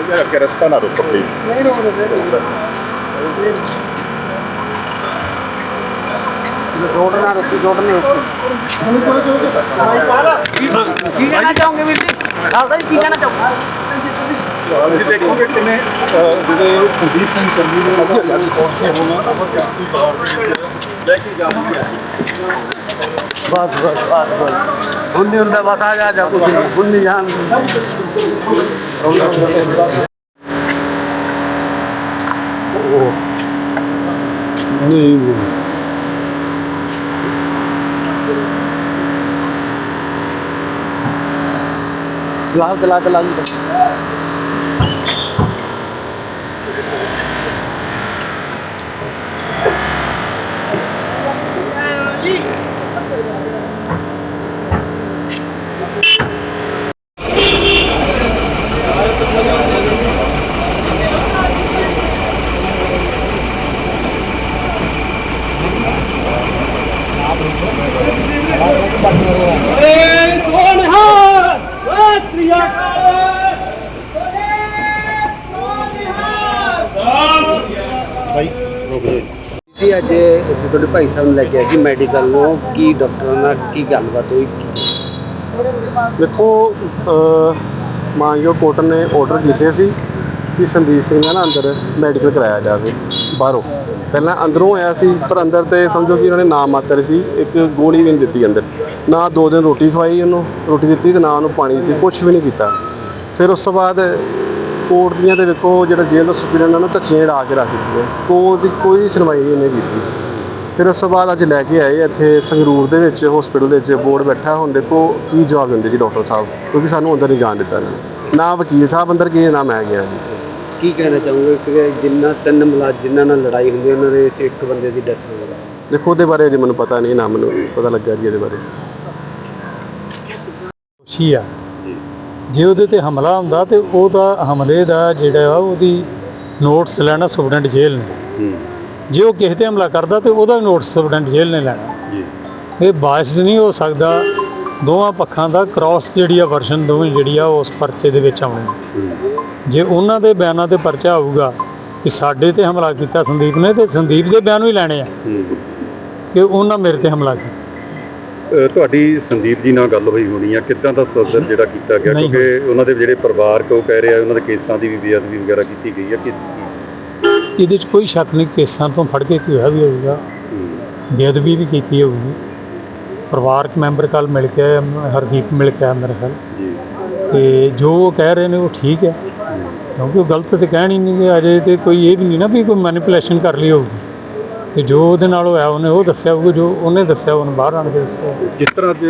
ਇਹ ਅੱਗੇ ਰਸਤਾ ਨਾ ਰੋਕੋ ਪਲੀਜ਼ ਨਹੀਂ ਰੋਕਦੇ ਰੋਡ ਨਾ ਰੋਕੀ ਰੋਡ ਨਹੀਂ ਰੋਕੀ ਕੀ ਕਹਿਣਾ ਚਾਹੋਗੇ ਵੀਰ ਜੀ ਦੱਸਦਾ ਜੀ ਕੀ ਕਹਿਣਾ ਚਾਹੋਗੇ ਤੁਸੀਂ ਦੇਖੋਗੇ ਕਿੰਨੇ ਅਹ, ਜਿਹੜੇ ਕੁਲਦੀਪ ਸਿੰਘ ਕੰਦੀ ਦੇ ਅੱਗੇ ਲੱਗ ਪਹੁੰਚੇ ਹੋਣਾ ਨਾ ਪਰ ਕਿਉਂਕਿ ਬਾਹਰ ਦੇ ਵਿੱਚ ਲੈ ਕੇ ਜਾਵਾਂਗੇ ਬਸ ਬਸ ਬਸ ਬਸ। ਹੁਣ ਨਹੀਂ ਹੁੰਦਾ, ਬਸ ਆ ਜਾ ਜਾ ਕੁਝ ਨਹੀਂ। ਹੁਣ ਨਹੀਂ ਜਾਣ ਨਹੀਂ ਲਾਲ ਚਲਾ ਕੇ ਲਾਲ ਜੀ, ਅੱਜ ਤੁਹਾਡੇ ਭਾਈ ਸਾਹਿਬ ਨੂੰ ਲੈ ਕੇ ਆਏ ਸੀ ਮੈਡੀਕਲ ਨੂੰ। ਕੀ ਡਾਕਟਰਾਂ ਨਾਲ ਕੀ ਗੱਲਬਾਤ ਹੋਈ? ਦੇਖੋ ਮਾਨਯੋਗ ਕੋਰਟ ਨੇ ਆਰਡਰ ਕੀਤੇ ਸੀ ਕਿ ਸੰਦੀਪ ਸਿੰਘ ਦਾ ਨਾ ਅੰਦਰ ਮੈਡੀਕਲ ਕਰਾਇਆ ਜਾਵੇ, ਬਾਹਰੋਂ। ਪਹਿਲਾਂ ਅੰਦਰੋਂ ਆਇਆ ਸੀ, ਪਰ ਅੰਦਰ ਤੇ ਸਮਝੋ ਕਿ ਉਹਨਾਂ ਨੇ ਨਾ ਮਾਤਰ ਸੀ, ਇੱਕ ਗੋਲੀ ਵੀ ਨਹੀਂ ਦਿੱਤੀ ਅੰਦਰ। ਨਾ ਦੋ ਦਿਨ ਰੋਟੀ ਖਵਾਈ ਉਹਨੂੰ, ਰੋਟੀ ਦਿੱਤੀ ਤੇ ਨਾ ਉਹਨੂੰ ਪਾਣੀ ਦਿੱਤੀ ਕੁਝ ਵੀ ਨਹੀਂ ਕੀਤਾ। ਫਿਰ ਉਸ ਤੋਂ ਬਾਅਦ ਕੋਰਟ ਦੀਆਂ ਤੇ ਵੇਖੋ ਜਿਹੜਾ ਜੇਲ੍ਹ ਦਾ ਸੁਪਰੀਡੈਂਟ ਉਹਨਾਂ ਨੂੰ ਧੱਚੇ ੜਾ ਕੇ ਰੱਖ ਦਿੱਤੀ ਕੋਰਟ ਦੀ ਕੋਈ ਸੁਣਵਾਈ ਨਹੀਂ ਇਹਨੇ ਕੀਤੀ। ਫਿਰ ਉਸ ਤੋਂ ਬਾਅਦ ਅੱਜ ਲੈ ਕੇ ਆਏ ਇੱਥੇ ਸੰਗਰੂਰ ਦੇ ਵਿੱਚ ਹਸਪੀਟਲ ਦੇ ਵਿੱਚ, ਬੋਰਡ ਬੈਠਾ ਹੁੰਦੇ ਕੋ ਕੀ ਜਵਾਬ ਦਿੰਦੇ ਜੀ ਡਾਕਟਰ ਸਾਹਿਬ, ਕਿਉਂਕਿ ਸਾਨੂੰ ਅੰਦਰ ਨਹੀਂ ਜਾਣ ਦਿੱਤਾ ਨਾ ਵਕੀਲ ਸਾਹਿਬ ਅੰਦਰ ਗਏ, ਨਾ ਮੈਂ ਗਿਆ ਜੀ। ਕੀ ਕਹਿਣਾ ਚਾਹੋਗੇ ਕਿ ਜਿੰਨਾ ਤਿੰਨ ਮੁਲਾਜ਼ ਜਿਨ੍ਹਾਂ ਨਾਲ ਲੜਾਈ ਹੁੰਦੀ ਹੈ, ਉਹਨਾਂ ਦੇ ਵਿੱਚ ਇੱਕ ਬੰਦੇ ਦੀ ਡੈਥ ਹੋ? ਗਈ ਦੇਖੋ ਉਹਦੇ ਬਾਰੇ ਅਜੇ ਮੈਨੂੰ ਪਤਾ ਨਹੀਂ ਨਾ ਮੈਨੂੰ ਪਤਾ ਲੱਗਾ ਜੀ ਇਹਦੇ ਬਾਰੇ। ਦੋਸ਼ੀ ਆ। ਜੇ ਉਹਦੇ ਤੇ ਹਮਲਾ ਹੁੰਦਾ ਤੇ ਉਹਦਾ ਹਮਲੇ ਦਾ ਜਿਹੜਾ ਆ ਉਹਦੀ ਨੋਟਸ ਲੈਣਾ ਸੁਪਰਡੈਂਟ ਜੇਲ੍ਹ ਨੇ। ਜੇ ਉਹ ਕਿਸੇ ਤੇ ਹਮਲਾ ਕਰਦਾ ਤੇ ਉਹਦਾ ਨੋਟਸ ਸੁਪਰਡੈਂਟ ਜੇਲ੍ਹ ਨੇ ਲੈਣਾ। ਜੀ। ਇਹ ਬਾਇਸਡ ਨਹੀਂ ਹੋ ਸਕਦਾ ਦੋਵਾਂ ਪੱਖਾਂ ਦਾ ਕ੍ਰਾਸ ਜਿਹੜੀ ਆ ਵਰਸ਼ਨ ਦੋਵੇਂ ਜਿਹੜੀ ਆ ਉਸ ਪਰਚੇ ਦੇ ਵਿੱਚ ਆਉਣੀ ਜੇ ਉਹਨਾਂ ਦੇ ਬਿਆਨਾਂ ਤੇ ਪਰਚਾ ਆਊਗਾ ਕਿ ਸਾਡੇ ਤੇ ਹਮਲਾ ਕੀਤਾ ਸੰਦੀਪ ਨੇ ਤੇ ਸੰਦੀਪ ਦੇ ਬਿਆਨ ਵੀ ਲੈਣੇ ਆ। ਕਿ ਉਹਨਾਂ ਮੇਰੇ ਤੇ ਹਮਲਾ ਕੀਤਾ। ਤੁਹਾਡੀ ਸੰਦੀਪ ਜੀ ਨਾਲ ਗੱਲ ਹੋਈ ਹੋਣੀ ਆ ਕਿੱਦਾਂ ਦਾ ਸਦਰ ਜਿਹੜਾ ਕੀਤਾ ਗਿਆ? ਕਿਉਂਕਿ ਉਹਨਾਂ ਦੇ ਜਿਹੜੇ ਪਰਿਵਾਰਕ ਉਹ ਕਹਿ ਰਹੇ ਆ ਉਹਨਾਂ ਦੇ ਕੇਸਾਂ ਦੀ ਵੀ ਬੇਅਦਬੀ ਵਗੈਰਾ ਕੀਤੀ ਗਈ ਆ ਕਿ ਇਹਦੇ 'ਚ ਕੋਈ ਸ਼ੱਕ ਨਹੀਂ ਕੇਸਾਂ ਤੋਂ ਫੜ ਕੇ ਕੀ ਹੋਇਆ ਵੀ ਹੋਊਗਾ। ਬੇਅਦਬੀ ਵੀ ਕੀਤੀ ਹੋਊਗੀ। ਪਰਿਵਾਰਕ ਮੈਂਬਰ ਕੱਲ ਮਿਲ ਕੇ ਹਰਦੀਪ ਮਿਲ ਕੇ ਆਇਆ ਮੇਰੇ ਖਿਆਲ। ਜੀ। ਤੇ ਜੋ ਉਹ ਕਹਿ ਰਹੇ ਨੇ ਉਹ ਠੀਕ ਹੈ। ਕਿਉਂਕਿ ਉਹ ਗਲਤ ਤੇ ਕਹਿਣ ਹੀ ਨਹੀਂ ਗਏ, ਅਜੇ ਤੇ ਕੋਈ ਇਹ ਵੀ ਨਹੀਂ ਨਾ ਵੀ ਕੋਈ ਮੈਨੀਪੂਲੇਸ਼ਨ ਕਰ ਲਈ ਹੋਊਗੀ। ਤੇ ਜੋ ਉਹਦੇ ਨਾਲ ਹੋਇਆ, ਉਹਨੇ ਉਹ ਦੱਸਿਆ ਹੋਊਗਾ, ਜੋ ਉਹਨੇ ਦੱਸਿਆ, ਉਹਨੂੰ ਬਾਹਰ ਆਣ ਕੇ ਦੱਸਿਆ। ਜਿਸ ਤਰ੍ਹਾਂ ਅੱਜ